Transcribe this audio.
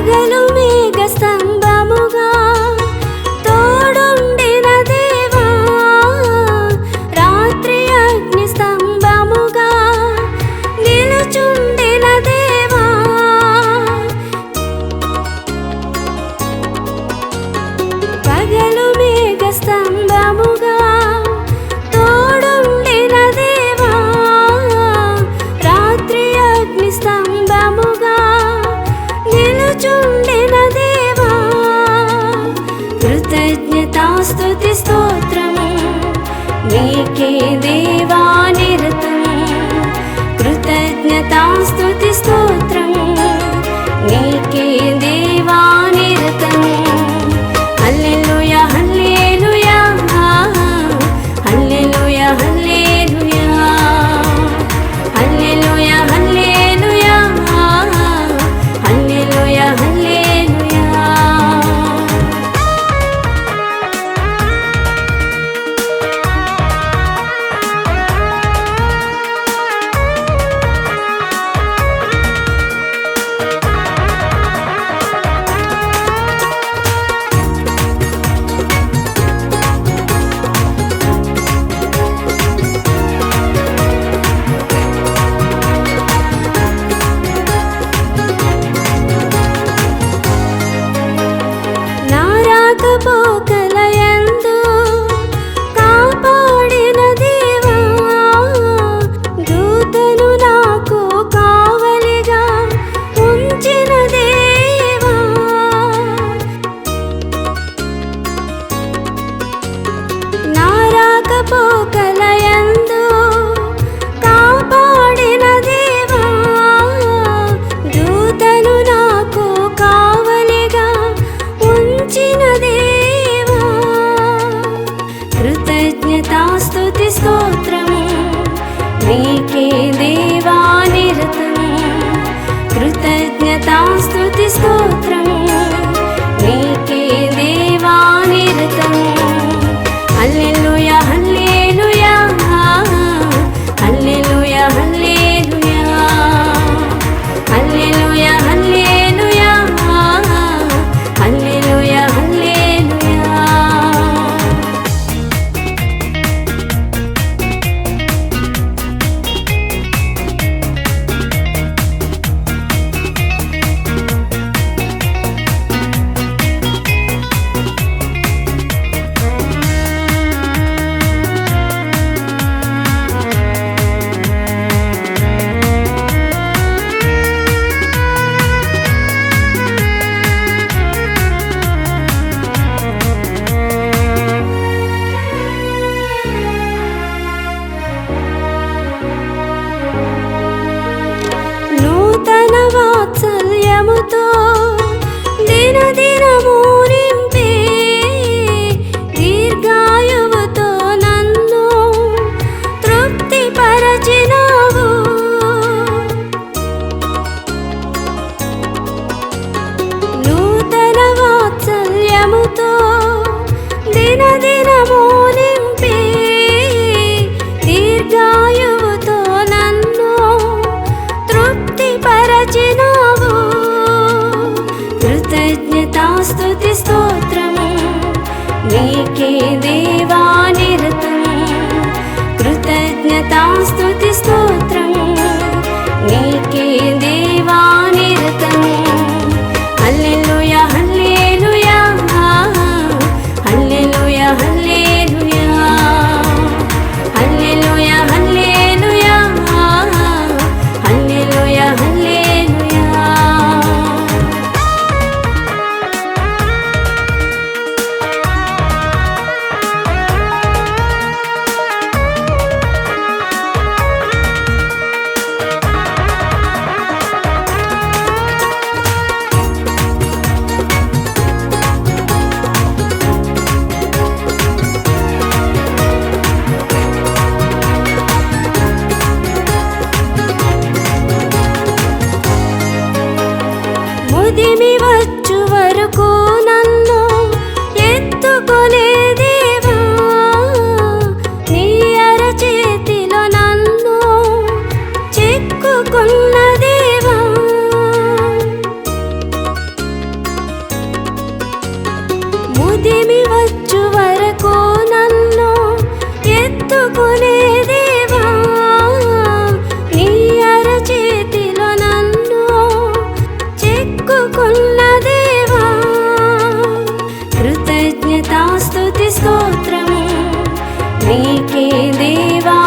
গেল నారాకపోకలయందు కాపాడిన దేవా దూతను నాకు కావలిగా ఉంచిన దేవా. ప్రేమతో దిన దినము దీర్ఘాయువుతో నన్ను తృప్తి పరచినావు స్తోత్రము. నీకే దేవా నిరతం కృతజ్ఞతాస్తుతి స్తోత్రం ఇంటిమి వచ్చు వరకు నన్ను ఎత్తుకునే దేవా నీ నన్ను చెక్కుకున్న దేవా. కృతజ్ఞతాస్తుతి స్తోత్రము నీకే దేవా